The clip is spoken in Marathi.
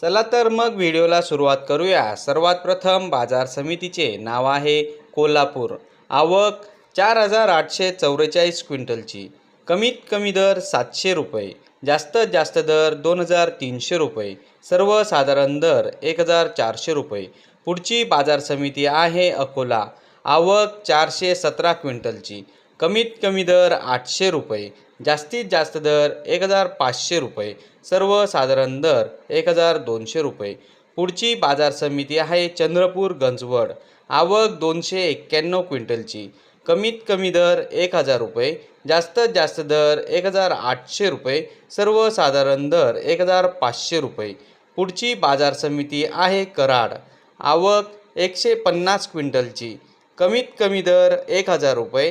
चला तर मग व्हिडिओला सुरुवात करूया. सर्वात प्रथम बाजार समितीचे नाव आहे कोल्हापूर. आवक चार हजार आठशे चौवेचाळीस क्विंटलची. कमीत कमी दर सातशे रुपये. जास्तीत जास्त दर दोन हजार तीनशे रुपये. सर्वसाधारण दर एक हजार चारशे रुपये. पुढची बाजार समिती आहे अकोला. आवक चारशे सतरा क्विंटलची. कमीत कमी दर आठशे रुपये जास्तीत जास्त दर एक हजार पाचशे रुपये सर्वसाधारण दर एक हजार दोनशे रुपये. पुढची बाजार समिती आहे चंद्रपूर गंजवड आवक दोनशे एक्क्याण्णव क्विंटलची. कमीत कमी दर एक हजार रुपये जास्तीत जास्त दर एक हजार आठशे रुपये सर्वसाधारण दर एक हजार पाचशे रुपये. पुढची बाजार समिती आहे कराड आवक एकशे पन्नास क्विंटलची. कमीत कमी दर एक हजार रुपये